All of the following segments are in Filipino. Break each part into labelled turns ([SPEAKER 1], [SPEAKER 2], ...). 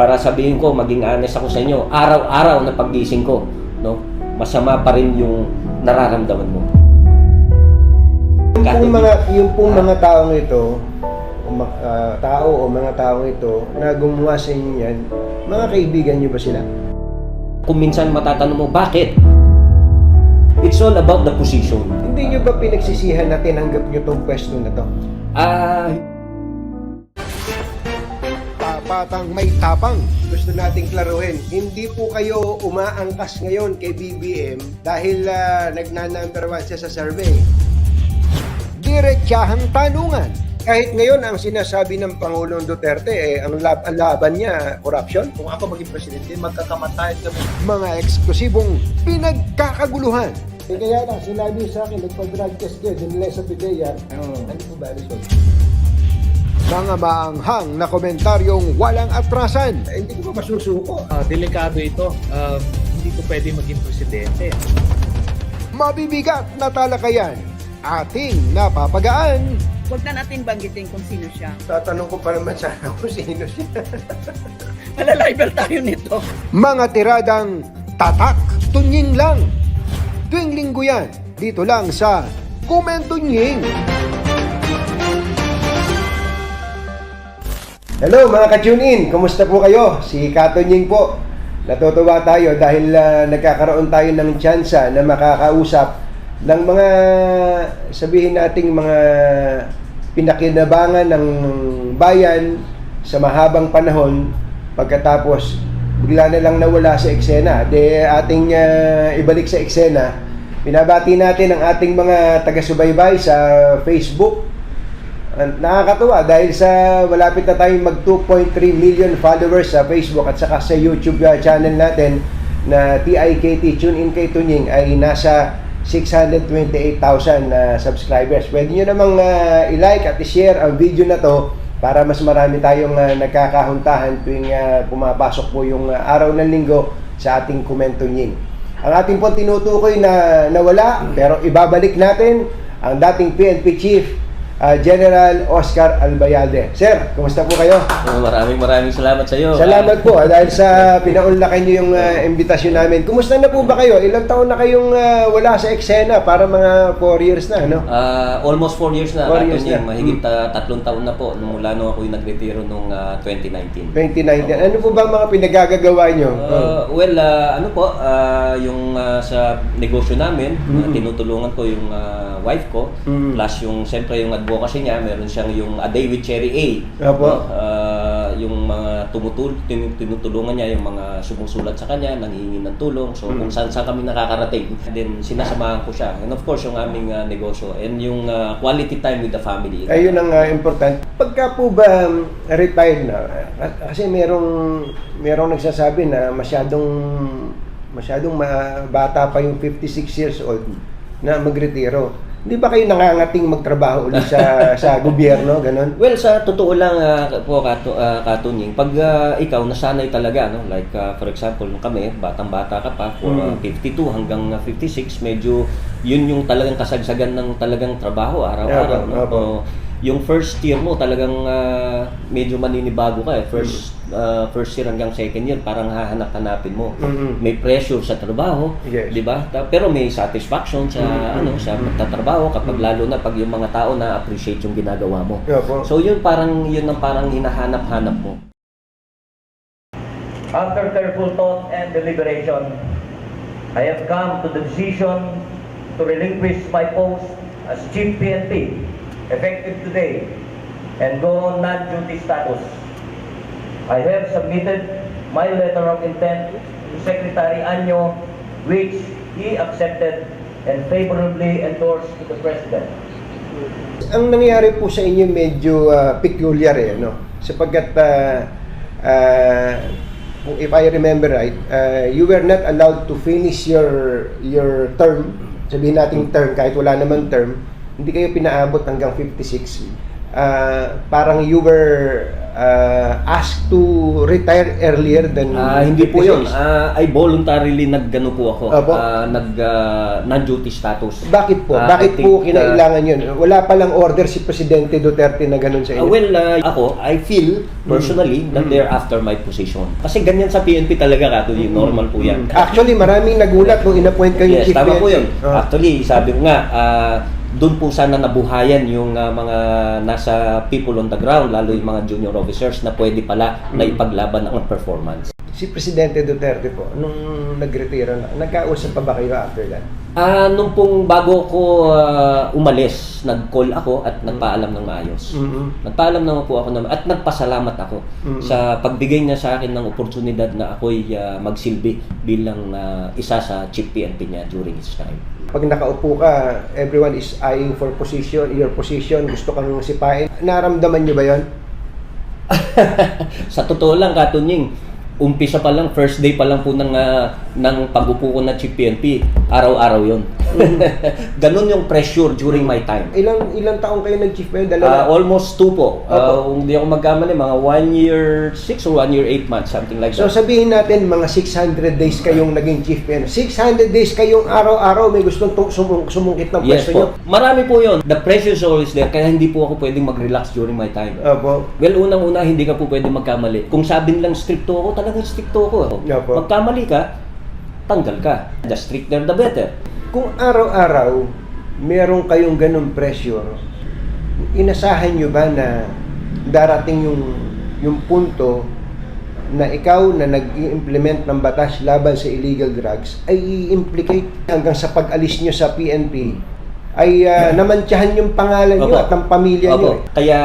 [SPEAKER 1] para sabihin ko, maging honest ako sa inyo, araw-araw na paggising ko, no? Masama pa rin yung nararamdaman mo.
[SPEAKER 2] Yung pong mga, yung pong mga taong ito, ah, tao o mga taong ito na gumawa sa inyo yan, mga kaibigan nyo ba sila?
[SPEAKER 1] Kung minsan matatanong mo, bakit? It's all about the position.
[SPEAKER 2] Hindi nyo ba pinagsisihan na tinanggap nyo tong pwesto na to?
[SPEAKER 1] Ah,
[SPEAKER 2] Tapatang may tapang. Gusto nating klaruhin, hindi po kayo umaangkas ngayon kay BBM dahil ah, nagnanumber one siya sa survey. Diretsahang tanungan. Kahit ngayon ang sinasabi ng Pangulong Duterte, eh, ang, lab- ang laban niya, corruption,
[SPEAKER 3] Kung ako maging presidente, magkakamatay kami.
[SPEAKER 2] mga eksklusibong pinagkakaguluhan. Eh, kaya lang, sinabi sa akin, nagpa-drug test kayo, dinala sa PIDEA. Ano po ba result? Mga maanghang na komentaryong walang atrasan. Eh, hindi ko ba masusuko?
[SPEAKER 3] Ah, delikado ito. Ah, hindi ko pwede maging presidente.
[SPEAKER 2] Mabibigat na talakayan. Ating napapagaan.
[SPEAKER 4] Huwag na natin banggitin kung sino siya.
[SPEAKER 2] Tatanong ko pa naman sana kung sino siya.
[SPEAKER 4] Malaliber tayo nito.
[SPEAKER 2] Mga tiradang tatak, tunying lang. Tuwing linggo yan, dito lang sa Kumentunying. Hello mga ka-tune in, kumusta po kayo? Si Katunying po. Natutuwa tayo dahil ah, nagkakaroon tayo ng tsansa na makakausap ng mga sabihin nating mga pinakinabangan ng bayan sa mahabang panahon pagkatapos bigla na lang nawala sa eksena. De ating ah, ibalik sa eksena. Pinabati natin ang ating mga taga-subaybay sa Facebook. Nakakatuwa dahil sa malapit na tayong mag 2.3 million followers sa Facebook at saka sa YouTube uh, channel natin na TIKT Tune In Kay Tunying ay nasa 628,000 na subscribers. Pwede nyo namang uh, i-like at i-share ang video na to para mas marami tayong uh, nagkakahuntahan tuwing uh, pumapasok po yung uh, araw ng linggo sa ating Kumentunying. Ang ating po tinutukoy na nawala pero ibabalik natin ang dating PNP Chief uh, General Oscar Albayalde. Sir, kumusta po kayo?
[SPEAKER 1] oh, maraming maraming salamat sa iyo.
[SPEAKER 2] Salamat po ah, dahil sa pinaunlakan niyo yung uh, imbitasyon namin. Kumusta na po ba kayo? Ilang taon na kayong uh, wala sa eksena para mga 4 years na, no?
[SPEAKER 1] Ah, almost 4 years na.
[SPEAKER 2] Four years na.
[SPEAKER 1] Mahigit ah, tatlong taon na po nung mula nung ako yung nagretiro nung ah, 2019.
[SPEAKER 2] 2019. Ano po ba mga pinagagagawa niyo?
[SPEAKER 1] Uh, well, ah, ano po, ah, yung ah, sa negosyo namin, ah,
[SPEAKER 2] Mhm.
[SPEAKER 1] tinutulungan ko yung ah, wife ko,
[SPEAKER 2] Mhm.
[SPEAKER 1] plus yung, siyempre yung advocacy niya, meron siyang yung A Day with Cherry A.
[SPEAKER 2] Opo.
[SPEAKER 1] No? Ah, yung mga tumutul tin- tinutulungan niya, yung mga sumusulat sa kanya, nanghihingi ng tulong. So,
[SPEAKER 2] Mhm.
[SPEAKER 1] kung saan saan kami nakakarating, then sinasamahan ko siya. And of course, yung aming ah, negosyo and yung ah, quality time with the family.
[SPEAKER 2] Ayun ang uh, important. Pagka po ba um, retired na, uh, kasi merong merong nagsasabi na masyadong masyadong ma- bata pa yung 56 years old na magretiro. Hindi ba kayo nangangating magtrabaho ulit sa sa gobyerno, ganun?
[SPEAKER 1] Well, sa totoo lang ah, po Kato, uh, Katunying, pag ah, ikaw nasanay talaga no, like ah, for example, nung kami, batang-bata ka pa, for ah,
[SPEAKER 2] Mm.
[SPEAKER 1] 52 hanggang ah, 56, medyo yun yung talagang kasagsagan ng talagang trabaho araw-araw.
[SPEAKER 2] Opo,
[SPEAKER 1] no?
[SPEAKER 2] opo.
[SPEAKER 1] So, yung first year mo talagang ah, medyo maninibago ka eh. First ah, first year hanggang second year parang hahanap-hanapin mo.
[SPEAKER 2] Mhm.
[SPEAKER 1] May pressure sa trabaho,
[SPEAKER 2] Yes.
[SPEAKER 1] 'di ba? Ta- Pero may satisfaction sa
[SPEAKER 2] Mhm.
[SPEAKER 1] ano sa pagtatrabaho kapag lalo na pag yung mga tao na appreciate yung ginagawa mo.
[SPEAKER 2] Opo.
[SPEAKER 1] So yun parang yun ang parang hinahanap-hanap mo.
[SPEAKER 5] After careful thought and deliberation, I have come to the decision to relinquish my post as Chief PNP effective today and go on non-duty status. I have submitted my letter of intent to Secretary Anyo which he accepted and favorably endorsed to the President.
[SPEAKER 2] Ang nangyari po sa inyo medyo ah, peculiar eh, no? Sapagkat ah, kung if I remember right, ah, you were not allowed to finish your your term. Sabihin nating term kahit wala namang term, hindi kayo pinaabot hanggang 56. Ah, parang you were uh, asked to retire earlier than
[SPEAKER 1] Ah, hindi po yun.
[SPEAKER 2] 56?
[SPEAKER 1] Ah, I voluntarily naggano po ako.
[SPEAKER 2] Opo.
[SPEAKER 1] Ah, nag ah, non-duty status.
[SPEAKER 2] Bakit po?
[SPEAKER 1] Ah,
[SPEAKER 2] Bakit
[SPEAKER 1] I
[SPEAKER 2] po
[SPEAKER 1] think,
[SPEAKER 2] kinailangan yun? Wala palang order si Presidente Duterte na ganun sa inyo?
[SPEAKER 1] well, ah, ako, I feel personally that
[SPEAKER 2] Mm.
[SPEAKER 1] they're after my position. Kasi ganyan sa PNP talaga, Kato, yung normal po yan.
[SPEAKER 2] Mm. Actually, maraming nagulat nung inappoint kayo
[SPEAKER 1] Yes,
[SPEAKER 2] Chief
[SPEAKER 1] tama po
[SPEAKER 2] PNP.
[SPEAKER 1] yun.
[SPEAKER 2] Ah.
[SPEAKER 1] Actually, sabi ko nga, ah, doon po sana nabuhayan yung ah, mga nasa people on the ground, lalo yung mga junior officers na pwede pala na
[SPEAKER 2] Mm.
[SPEAKER 1] ipaglaban ang performance.
[SPEAKER 2] Si Presidente Duterte po, nung nag-retiro na, nagkausap pa ba kayo after that?
[SPEAKER 1] Ah, nung pong bago ko ah, umalis, nag-call ako at nagpaalam ng maayos.
[SPEAKER 2] Mm-hmm.
[SPEAKER 1] Nagpaalam naman po ako naman at nagpasalamat ako
[SPEAKER 2] Mm.
[SPEAKER 1] sa pagbigay niya sa akin ng oportunidad na ako'y ah, magsilbi bilang ah, isa sa chief PNP niya during his time.
[SPEAKER 2] Pag nakaupo ka, everyone is eyeing for position, your position, gusto kang sipain. Naramdaman niyo ba yon?
[SPEAKER 1] sa totoo lang, Katunying, umpisa pa lang, first day pa lang po ng, ah, ng pag-upo ko na chief PNP, araw-araw yon. Ganon yung pressure during my time.
[SPEAKER 2] Ilang ilang taong kayo nag-chief ba yun?
[SPEAKER 1] Ah, almost two po. Ah,
[SPEAKER 2] Opo.
[SPEAKER 1] kung di ako magkamali, mga one year six or one year eight months, something like
[SPEAKER 2] so
[SPEAKER 1] that.
[SPEAKER 2] sabihin natin, mga 600 days kayong naging chief PNP. 600 days kayong araw-araw may gustong sumung- sumungkit ng
[SPEAKER 1] Yes
[SPEAKER 2] pwesto nyo.
[SPEAKER 1] Marami po yon. The pressure is always there, kaya hindi po ako pwedeng mag-relax during my time.
[SPEAKER 2] Opo.
[SPEAKER 1] Well, unang-una, hindi ka po pwede magkamali. Kung sabi nilang stricto ako, talagang stricto ako.
[SPEAKER 2] Opo.
[SPEAKER 1] Magkamali ka, tanggal ka. The stricter, the better.
[SPEAKER 2] Kung araw-araw meron kayong ganong pressure, inasahan nyo ba na darating yung yung punto na ikaw na nag-i-implement ng batas laban sa illegal drugs ay i-implicate hanggang sa pag-alis nyo sa PNP ay uh, namantyahan yung pangalan nyo
[SPEAKER 1] Opo.
[SPEAKER 2] at ng pamilya nyo.
[SPEAKER 1] Opo. Kaya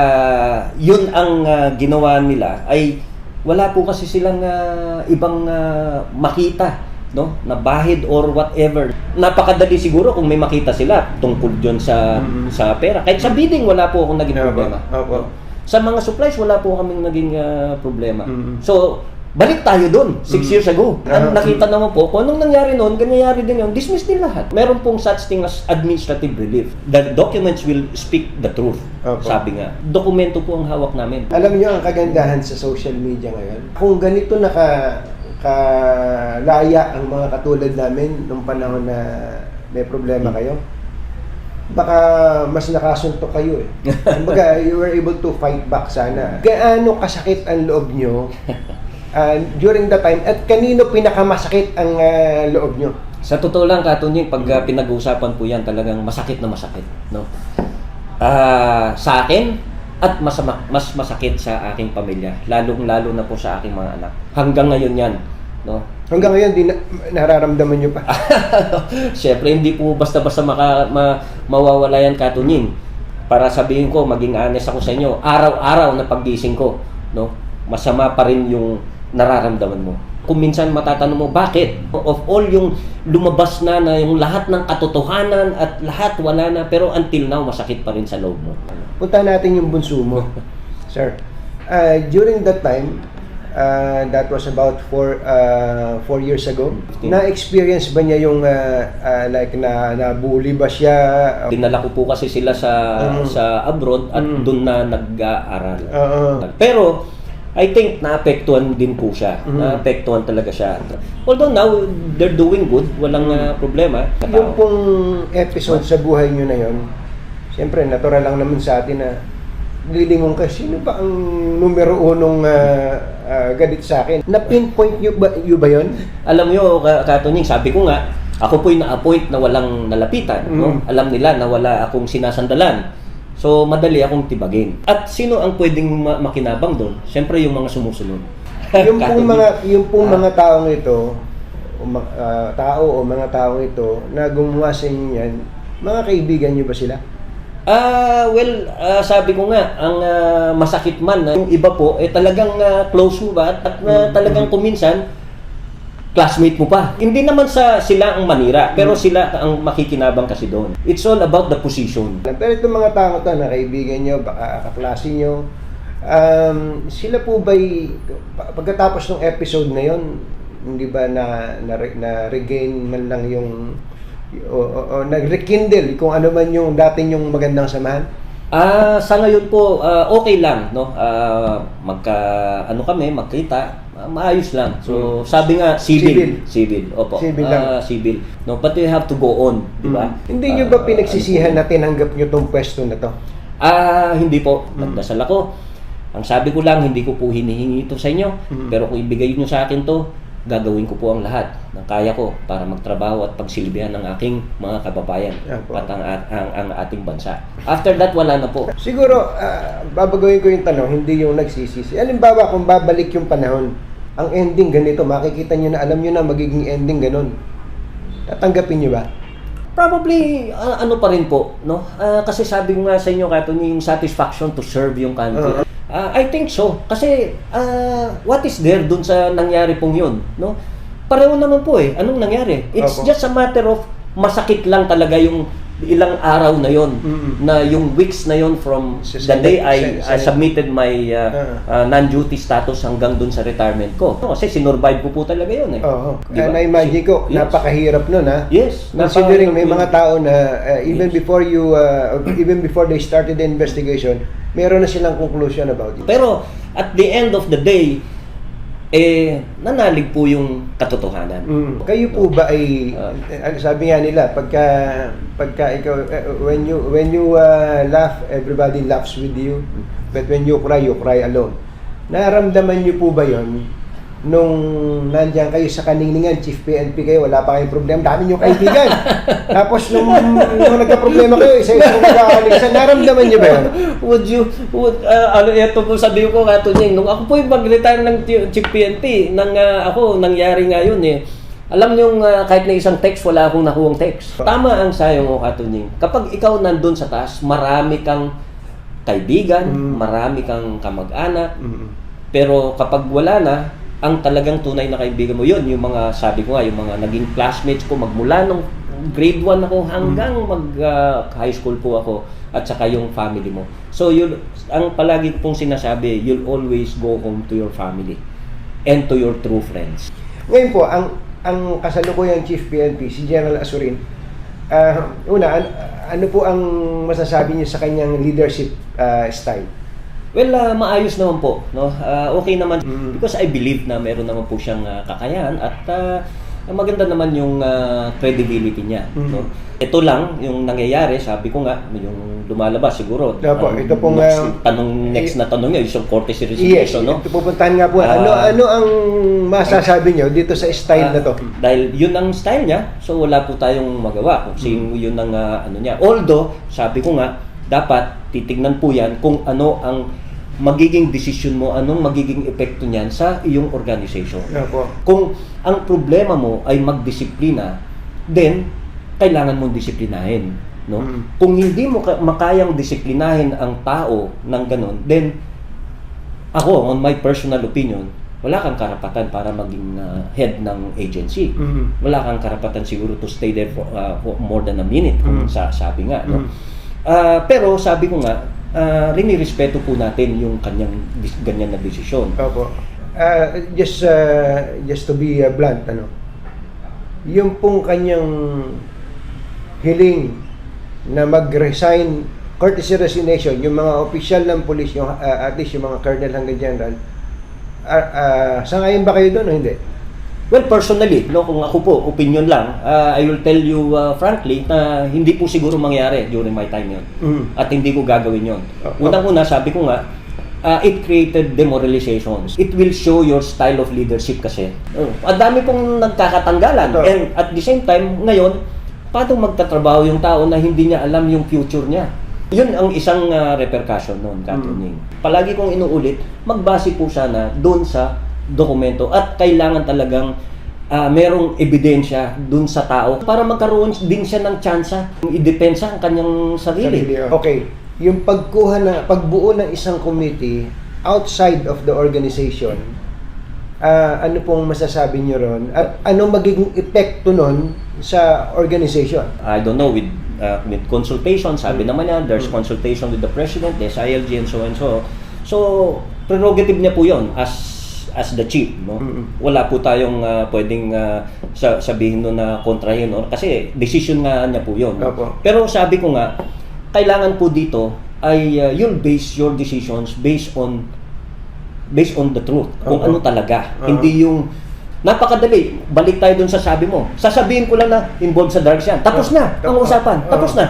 [SPEAKER 1] yun ang ah, ginawa nila ay wala po kasi silang ah, ibang ah, makita no na bahid or whatever napakadali siguro kung may makita sila tungkol diyon sa
[SPEAKER 2] Mhm.
[SPEAKER 1] sa pera kahit sa bidding wala po akong naging
[SPEAKER 2] Opo.
[SPEAKER 1] problema
[SPEAKER 2] Opo.
[SPEAKER 1] sa mga supplies wala po kaming naging ah, problema
[SPEAKER 2] Mhm.
[SPEAKER 1] so balik tayo doon, six
[SPEAKER 2] Mhm.
[SPEAKER 1] years ago.
[SPEAKER 2] Ah,
[SPEAKER 1] At nakita naman po, kung anong nangyari noon, ganyayari din yun, dismiss din lahat. Meron pong such thing as administrative relief. The documents will speak the truth.
[SPEAKER 2] Opo.
[SPEAKER 1] Sabi nga, dokumento po ang hawak namin.
[SPEAKER 2] Alam niyo ang kagandahan sa social media ngayon? Kung ganito naka kalaya ang mga katulad namin nung panahon na may problema kayo, baka mas nakasuntok kayo eh. Kumbaga, you were able to fight back sana. Gaano kasakit ang loob nyo uh, during that time at kanino pinakamasakit ang uh, loob nyo?
[SPEAKER 1] Sa totoo lang, Katunying, pag uh, pinag-uusapan po yan, talagang masakit na masakit. No? Ah, sa akin, at masama, mas masakit sa aking pamilya. Lalong-lalo na po sa aking mga anak. Hanggang ngayon yan. No?
[SPEAKER 2] Hanggang ngayon, di na, nararamdaman nyo pa.
[SPEAKER 1] Siyempre, hindi po basta-basta maka, ma, mawawala yan katunying. Para sabihin ko, maging honest ako sa inyo, araw-araw na paggising ko, no, masama pa rin yung nararamdaman mo. Kung minsan matatanong mo, bakit? Of all yung lumabas na na yung lahat ng katotohanan at lahat wala na, pero until now, masakit pa rin sa loob mo.
[SPEAKER 2] Punta natin yung bunso mo. Sir, uh, during that time, uh, that was about four, uh, four years ago, na-experience ba niya yung, uh, uh, like, na, na-bully ba siya?
[SPEAKER 1] Dinala ko po kasi sila sa
[SPEAKER 2] Mm.
[SPEAKER 1] sa abroad at
[SPEAKER 2] Mm.
[SPEAKER 1] doon na nag-aaral.
[SPEAKER 2] Oo.
[SPEAKER 1] Pero I think naapektuhan din po siya.
[SPEAKER 2] Mhm.
[SPEAKER 1] Naapektuhan talaga siya. Although now they're doing good, walang ah, problema.
[SPEAKER 2] yung pong episode sa buhay niyo na yon, siyempre, natural lang naman sa atin na lilingon ka, sino ba ang numero unong uh, uh, galit sa akin? Na-pinpoint niyo ba, niyo ba yun?
[SPEAKER 1] Alam niyo, Ka- Katunying, sabi ko nga, ako po'y na-appoint na walang nalapitan. No?
[SPEAKER 2] Mhm.
[SPEAKER 1] Alam nila na wala akong sinasandalan. So, madali akong tibagin. At sino ang pwedeng ma- makinabang doon? Siyempre, yung mga sumusunod.
[SPEAKER 2] yung pong mga yung pong
[SPEAKER 1] Ah.
[SPEAKER 2] mga taong ito o ma- ah, tao o mga taong ito na gumawa sa inyo yan mga kaibigan niyo ba sila?
[SPEAKER 1] Ah, well, ah, sabi ko nga, ang ah, masakit man, ah, yung iba po, eh talagang ah, close mo ba? At ah, talagang kuminsan, classmate mo pa. Hindi naman sa sila ang manira, pero sila ang makikinabang kasi doon. It's all about the position.
[SPEAKER 2] Pero itong mga tao to na kaibigan niyo, baka kaklase niyo, um, sila po ba'y pa- pagkatapos ng episode na yon hindi ba na na, na regain man lang yung o, o, o nag-rekindle kung ano man yung dati yung magandang samahan?
[SPEAKER 1] Ah, sa ngayon po, ah, okay lang, no? Ah, magka ano kami, magkita, ah, maayos lang. So, sabi nga civil, civil. Opo.
[SPEAKER 2] Civil lang.
[SPEAKER 1] Ah, civil. No, but we have to go on, di ba?
[SPEAKER 2] Mm. Hindi nyo ba
[SPEAKER 1] Ah,
[SPEAKER 2] pinagsisihan na tinanggap nyo tong pwesto na to?
[SPEAKER 1] Ah, hindi po.
[SPEAKER 2] Mm.
[SPEAKER 1] Nagdasal ako. Ang sabi ko lang, hindi ko po hinihingi ito sa inyo.
[SPEAKER 2] Mm.
[SPEAKER 1] Pero kung ibigay niyo sa akin to, gagawin ko po ang lahat ng kaya ko para magtrabaho at pagsilbihan ng aking mga kababayan
[SPEAKER 2] Apo.
[SPEAKER 1] at ang, ang, ang ating bansa. After that, wala na po.
[SPEAKER 2] Siguro, ah, babagawin ko yung tanong, hindi yung nagsisisi. Halimbawa, kung babalik yung panahon, ang ending ganito, makikita nyo na, alam nyo na magiging ending ganon. Tatanggapin nyo ba?
[SPEAKER 1] Probably, ah, ano pa rin po, no? Ah, kasi sabi ko nga sa inyo, Kato, yung satisfaction to serve yung country. Ah, I think so. Kasi, ah, what is there dun sa nangyari pong yun, no? Pareho naman po eh. Anong nangyari? It's
[SPEAKER 2] Opo.
[SPEAKER 1] just a matter of masakit lang talaga yung ilang araw na yon
[SPEAKER 2] Mm-mm.
[SPEAKER 1] na yung weeks na yon from
[SPEAKER 2] Sa
[SPEAKER 1] the day I
[SPEAKER 2] Senate.
[SPEAKER 1] submitted my uh,
[SPEAKER 2] Ah.
[SPEAKER 1] uh, non-duty status hanggang dun sa retirement ko. No, kasi sinurvive ko po talaga yun eh.
[SPEAKER 2] Oo.
[SPEAKER 1] Di ba?
[SPEAKER 2] Ah, na-imagine ko,
[SPEAKER 1] Yes.
[SPEAKER 2] napakahirap nun ha.
[SPEAKER 1] Yes.
[SPEAKER 2] Considering may mga tao na uh, even
[SPEAKER 1] Yes.
[SPEAKER 2] before you uh, even before they started the investigation, meron na silang conclusion about it.
[SPEAKER 1] Pero at the end of the day, eh, nanalig po yung katotohanan.
[SPEAKER 2] Mm. Kayo po ba ay eh, sabi nga nila pagka pagka ikaw eh, when you when you uh, laugh everybody laughs with you but when you cry you cry alone. Naramdaman niyo po ba 'yon nung nandiyan kayo sa kaningningan, Chief PNP kayo, wala pa kayong problema, dami niyo kaibigan. Tapos nung, nung nagka-problema kayo, isa-isa magkakalisan, naramdaman niyo ba yun?
[SPEAKER 1] would you, would, uh, ano, ito po sabi ko nga Tunying, nung ako po yung mag-retire ng Chief PNP, nang uh, ako, nangyari nga yun eh. Alam nyo, kahit na isang text, wala akong nakuhang text. Tama ang sayo mo, Katunying. Kapag ikaw nandun sa taas, marami kang kaibigan,
[SPEAKER 2] Mm.
[SPEAKER 1] marami kang kamag-anak,
[SPEAKER 2] Mm.
[SPEAKER 1] Pero kapag wala na, ang talagang tunay na kaibigan mo, yun, yung mga, sabi ko nga, yung mga naging classmates ko, magmula nung grade 1 ako hanggang mag ah, high school po ako, at saka yung family mo. So, yun, ang palagi pong sinasabi, you'll always go home to your family and to your true friends.
[SPEAKER 2] Ngayon po, ang ang kasalukuyang Chief PNP, si General Asurin, ah, una, an- ano po ang masasabi niyo sa kanyang leadership ah, style?
[SPEAKER 1] Well, ah, maayos naman po, no? Ah, okay naman
[SPEAKER 2] Mm.
[SPEAKER 1] because I believe na meron naman po siyang ah, kakayahan at ah, maganda naman yung ah, credibility niya,
[SPEAKER 2] Mm.
[SPEAKER 1] no? Ito lang yung nangyayari, sabi ko nga, yung lumalabas siguro.
[SPEAKER 2] Opo,
[SPEAKER 1] ang
[SPEAKER 2] ito pong,
[SPEAKER 1] next,
[SPEAKER 2] ah,
[SPEAKER 1] tanong next na tanong niya, yung courtesy
[SPEAKER 2] Yes,
[SPEAKER 1] resignation, no?
[SPEAKER 2] ito pupuntahan nga po.
[SPEAKER 1] Ah.
[SPEAKER 2] ano ano ang masasabi niyo dito sa style na to?
[SPEAKER 1] Ah, dahil yun ang style niya, so wala po tayong magawa kung
[SPEAKER 2] Mm.
[SPEAKER 1] yun ang ah, ano niya. Although, sabi ko nga, dapat titignan po yan kung ano ang magiging desisyon mo, anong magiging epekto niyan sa iyong organization.
[SPEAKER 2] Opo.
[SPEAKER 1] Kung ang problema mo ay magdisiplina, then kailangan mong disiplinahin, no?
[SPEAKER 2] Mm.
[SPEAKER 1] Kung hindi mo ka- makayang disiplinahin ang tao ng ganun, then ako, on my personal opinion, wala kang karapatan para maging uh, head ng agency.
[SPEAKER 2] Mhm.
[SPEAKER 1] Wala kang karapatan siguro to stay there for, uh, for more than a minute, kung
[SPEAKER 2] Mm.
[SPEAKER 1] sa, sabi nga. No?
[SPEAKER 2] Mm.
[SPEAKER 1] Ah, pero sabi ko nga, uh, rinirespeto po natin yung kanyang ganyan na desisyon.
[SPEAKER 2] Opo. Ah, just ah, just to be ah, blunt ano. Yung pong kanyang hiling na mag-resign courtesy resignation yung mga opisyal ng pulis yung ah, at least yung mga colonel hanggang general ah, ah, sangayon ba kayo doon o hindi?
[SPEAKER 1] Well, personally, no, kung ako po, opinion lang, uh, I will tell you uh, frankly na hindi po siguro mangyari during my time yon
[SPEAKER 2] Mm.
[SPEAKER 1] At hindi ko gagawin yon
[SPEAKER 2] Oh,
[SPEAKER 1] Unang-una, sabi ko nga, uh, it created demoralization. It will show your style of leadership kasi. Oh, ang dami pong nagkakatanggalan.
[SPEAKER 2] Ito.
[SPEAKER 1] And at the same time, ngayon, paano magtatrabaho yung tao na hindi niya alam yung future niya? Yun ang isang uh, repercussion noon, Katuning. Palagi kong inuulit, magbase po sana doon sa dokumento at kailangan talagang ah, merong ebidensya doon sa tao para magkaroon din siya ng tsansa idepensa ang kanyang sarili.
[SPEAKER 2] Sarili, oh. Okay. Yung pagkuha na pagbuo ng isang committee outside of the organization, ah, ano pong masasabi niyo ron? At ano magiging epekto nun sa organization?
[SPEAKER 1] I don't know with uh, with consultation, sabi naman niya, there's consultation with the president, there's ILG and so and so. So, prerogative niya po 'yon as as the chief, no?
[SPEAKER 2] Mm-mm.
[SPEAKER 1] Wala po tayong uh, pwedeng uh, sa, sabihin no na kontrahin or kasi decision nga niya po 'yon. no?
[SPEAKER 2] Opo.
[SPEAKER 1] Pero sabi ko nga, kailangan po dito ay uh, you'll base your decisions based on based on the truth. Kung ano talaga. Hindi yung napakadali. Balik tayo dun sa sabi mo. Sasabihin ko lang na involved sa drugs yan. Tapos
[SPEAKER 2] Oo.
[SPEAKER 1] na ang
[SPEAKER 2] Oo.
[SPEAKER 1] usapan. Tapos na.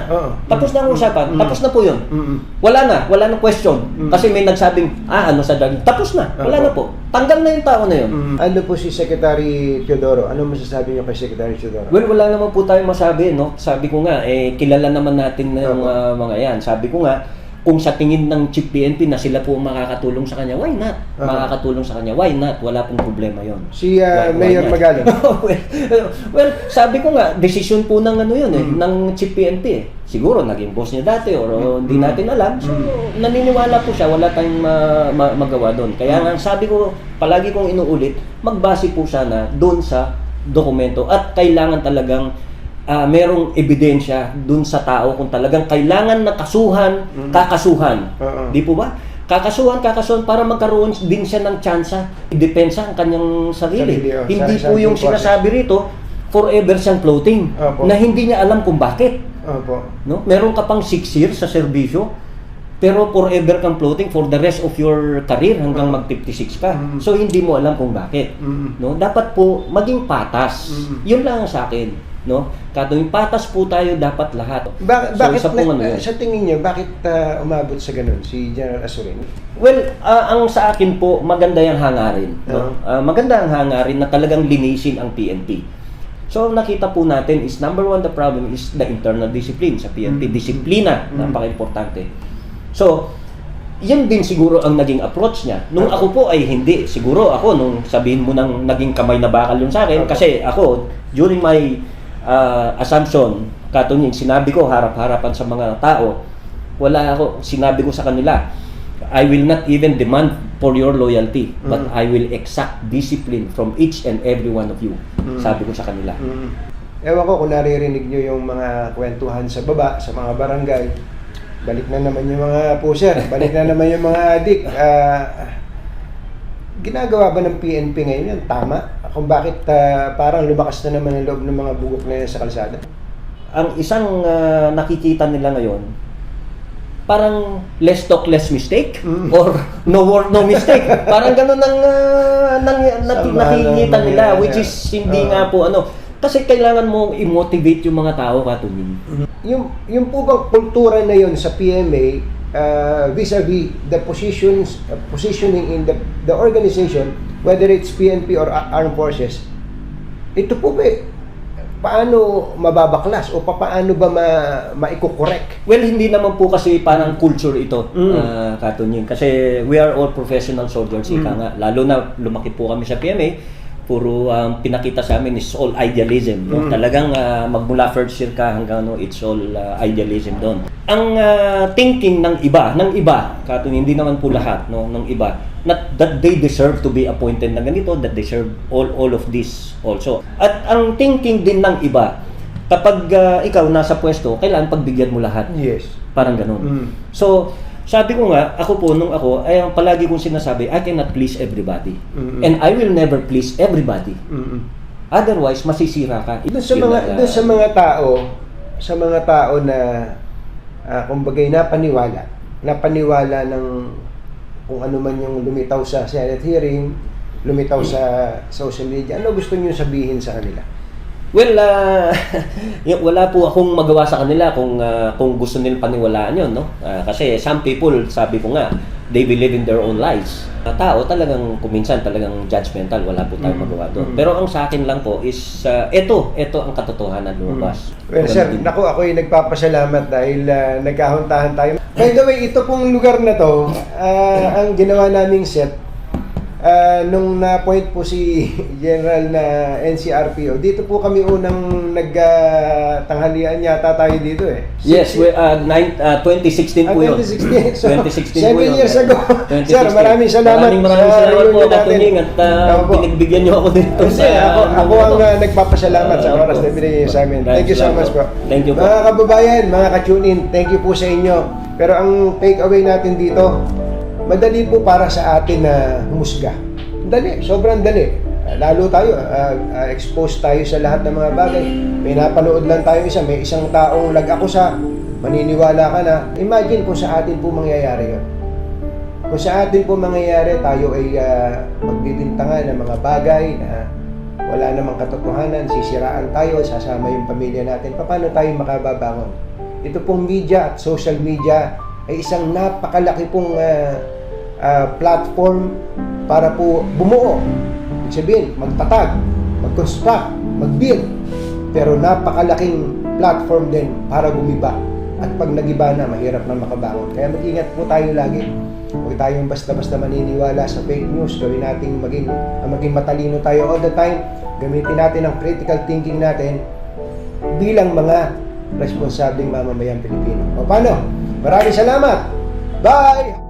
[SPEAKER 1] Tapos na ang usapan.
[SPEAKER 2] Mm.
[SPEAKER 1] Tapos na po yun.
[SPEAKER 2] Mm.
[SPEAKER 1] Wala na. Wala nang question.
[SPEAKER 2] Mm.
[SPEAKER 1] Kasi may nagsabing, ah, ano sa drugs. Tapos na. Wala na po. Tanggal na yung tao na yun.
[SPEAKER 2] Mm. Ano po si Secretary Teodoro? Ano masasabi niyo kay Secretary Teodoro?
[SPEAKER 1] Well, wala naman po tayong masabi, no? Sabi ko nga, eh, kilala naman natin na yung ah, mga yan. Sabi ko nga, kung sa tingin ng Chief PNP na sila po ang makakatulong sa kanya, why not?
[SPEAKER 2] Opo.
[SPEAKER 1] Makakatulong sa kanya, why not? Wala pong problema yon.
[SPEAKER 2] Si uh,
[SPEAKER 1] Why- why
[SPEAKER 2] Mayor
[SPEAKER 1] not?
[SPEAKER 2] Magalang.
[SPEAKER 1] well, well, sabi ko nga, decision po ng ano yun eh,
[SPEAKER 2] Mm.
[SPEAKER 1] ng Chief PNP eh. Siguro naging boss niya dati or uh, hindi
[SPEAKER 2] Mm.
[SPEAKER 1] natin alam. So,
[SPEAKER 2] Mm.
[SPEAKER 1] naniniwala po siya, wala tayong ma- ma- magawa doon. Kaya nga sabi ko, palagi kong inuulit, magbase po sana doon sa dokumento at kailangan talagang ah, merong ebidensya doon sa tao kung talagang kailangan na kasuhan,
[SPEAKER 2] Mm.
[SPEAKER 1] kakasuhan.
[SPEAKER 2] Oo.
[SPEAKER 1] Di po ba? Kakasuhan, kakasuhan para magkaroon din siya ng tsansa, idepensa ang kanyang sarili.
[SPEAKER 2] Sarili, oh.
[SPEAKER 1] Hindi
[SPEAKER 2] Sa-
[SPEAKER 1] po yung sinasabi rito, forever siyang floating.
[SPEAKER 2] Opo.
[SPEAKER 1] Na hindi niya alam kung bakit.
[SPEAKER 2] Opo.
[SPEAKER 1] No? Meron ka pang 6 years sa serbisyo, pero forever kang floating for the rest of your career hanggang mag 56 ka.
[SPEAKER 2] Mm.
[SPEAKER 1] So hindi mo alam kung bakit.
[SPEAKER 2] Mm.
[SPEAKER 1] No? Dapat po maging patas.
[SPEAKER 2] Mm.
[SPEAKER 1] Yun lang ang sa akin. No? Katuwing patas po tayo dapat lahat.
[SPEAKER 2] Ba-
[SPEAKER 1] So,
[SPEAKER 2] bakit
[SPEAKER 1] isa pong
[SPEAKER 2] na-
[SPEAKER 1] ano
[SPEAKER 2] sa tingin niyo bakit uh, umabot sa ganun si General Asurin?
[SPEAKER 1] Well, ah, ang sa akin po, maganda yung hangarin.
[SPEAKER 2] Oo.
[SPEAKER 1] No? Ah, maganda ang hangarin na talagang linisin ang PNP. So, nakita po natin is, number one, the problem is the internal discipline sa PNP.
[SPEAKER 2] Mm.
[SPEAKER 1] Disiplina,
[SPEAKER 2] Mm.
[SPEAKER 1] napaka-importante. So, yun din siguro ang naging approach niya. Nung ako po ay hindi. Siguro ako, nung sabihin mo nang naging kamay na bakal yun sa akin,
[SPEAKER 2] Okay.
[SPEAKER 1] kasi ako, during my ah, assumption, katunying, sinabi ko harap-harapan sa mga tao, wala ako, sinabi ko sa kanila, I will not even demand for your loyalty, but
[SPEAKER 2] Mm.
[SPEAKER 1] I will exact discipline from each and every one of you.
[SPEAKER 2] Mm.
[SPEAKER 1] Sabi ko sa kanila.
[SPEAKER 2] Mm. Ewan ko kung naririnig nyo yung mga kwentuhan sa baba, sa mga barangay. Balik na naman yung mga pusher, balik na naman yung mga adik. Ah, ginagawa ba ng PNP ngayon yan? Tama? Kung bakit ah, parang lumakas na naman ang loob ng mga bugok na yan sa kalsada?
[SPEAKER 1] Ang isang ah, nakikita nila ngayon, parang less talk, less mistake
[SPEAKER 2] Mm.
[SPEAKER 1] or no word, no mistake. parang ganun ang uh, nang, nakikita nila
[SPEAKER 2] mga-
[SPEAKER 1] which is hindi
[SPEAKER 2] Oo.
[SPEAKER 1] nga po ano. Kasi kailangan mo i-motivate yung mga tao katunin.
[SPEAKER 2] Yung, yung po bang kultura na yun sa PMA uh, vis-a-vis the positions uh, positioning in the the organization whether it's PNP or armed forces ito po ba eh, paano mababaklas o paano ba ma maiko-correct
[SPEAKER 1] Well, hindi naman po kasi parang culture ito,
[SPEAKER 2] Mm.
[SPEAKER 1] ah, katunying. Kasi we are all professional soldiers, ika
[SPEAKER 2] Mm.
[SPEAKER 1] nga. Lalo na lumaki po kami sa PMA, puro ang pinakita sa amin is all idealism. No?
[SPEAKER 2] Mm.
[SPEAKER 1] Talagang ah, magmula first year ka hanggang no, it's all ah, idealism doon. Ang ah, thinking ng iba, ng iba, katunying, hindi naman po lahat no, ng iba, not that they deserve to be appointed na ganito, that they deserve all all of this also. At ang thinking din ng iba, kapag ah, ikaw nasa pwesto, kailangan pagbigyan mo lahat.
[SPEAKER 2] yes
[SPEAKER 1] Parang ganun.
[SPEAKER 2] Mm.
[SPEAKER 1] So, sabi ko nga, ako po, nung ako, ay ang palagi kong sinasabi, I cannot please everybody.
[SPEAKER 2] Mm-mm.
[SPEAKER 1] And I will never please everybody.
[SPEAKER 2] Mm-mm.
[SPEAKER 1] Otherwise, masisira ka.
[SPEAKER 2] doon sa mga
[SPEAKER 1] ah,
[SPEAKER 2] doon sa mga tao sa mga tao na uh, kumbagay napaniwala napaniwala ng kung ano man yung lumitaw sa Senate hearing lumitaw sa social media ano gusto niyo sabihin sa kanila
[SPEAKER 1] Well, y- wala po akong magawa sa kanila kung ah, kung gusto nilang paniwalaan yun, no? Ah, kasi some people, sabi ko nga, they believe in their own lies. Ah, tao talagang kuminsan talagang judgmental, wala po tayong
[SPEAKER 2] Mm.
[SPEAKER 1] magawa doon.
[SPEAKER 2] Mm.
[SPEAKER 1] Pero ang sa akin lang po is ah, eto, eto ang katotohanan lumabas.
[SPEAKER 2] Well, sir,
[SPEAKER 1] Ganun din.
[SPEAKER 2] naku, ako ay nagpapasalamat dahil uh, nagkahuntahan tayo. By the way, ito pong lugar na to, ah, ang ginawa naming set, ah, nung na-point po si General na NCRPO, dito po kami unang nagtanghalian yata tayo dito eh.
[SPEAKER 1] Yes, we, uh, nine, uh, 2016
[SPEAKER 2] Ah,
[SPEAKER 1] po yun.
[SPEAKER 2] 2016. So,
[SPEAKER 1] 2016 po
[SPEAKER 2] seven
[SPEAKER 1] yun.
[SPEAKER 2] years ago.
[SPEAKER 1] 2016.
[SPEAKER 2] Sir, maraming salamat
[SPEAKER 1] Maraming maraming
[SPEAKER 2] sa
[SPEAKER 1] salamat po. Katuning, at uh, pinagbigyan niyo ako dito
[SPEAKER 2] Kasi ako, ako ang uh, nagpapasalamat sa
[SPEAKER 1] Ah,
[SPEAKER 2] oras na binigay niyo sa amin. Thank you so much po.
[SPEAKER 1] Thank you po.
[SPEAKER 2] Mga kababayan, mga ka-tune-in, thank you po sa inyo. Pero ang take away natin dito, madali po para sa atin na humusga. Dali, sobrang dali. ah, lalo tayo, ah, ah, exposed tayo sa lahat ng mga bagay. May napanood lang tayo isa, may isang taong lag-akusa, maniniwala ka na. Imagine kung sa atin po mangyayari yun. Kung sa atin po mangyayari, tayo ay uh, magbibintangan ng mga bagay na wala namang katotohanan, sisiraan tayo, sasama yung pamilya natin, paano tayo makababangon? Ito pong media at social media ay isang napakalaki pong ah, ah, platform para po bumuo. Ibig sabihin, magtatag, mag-construct, mag-build. Pero napakalaking platform din para gumiba. At pag nagiba na, mahirap na makabangon. Kaya mag-ingat po tayo lagi. Huwag tayong basta-basta maniniwala sa fake news. Gawin natin maging, ah, maging matalino tayo all the time. Gamitin natin ang critical thinking natin bilang mga responsableng mamamayang Pilipino. O paano? Maraming salamat! Bye!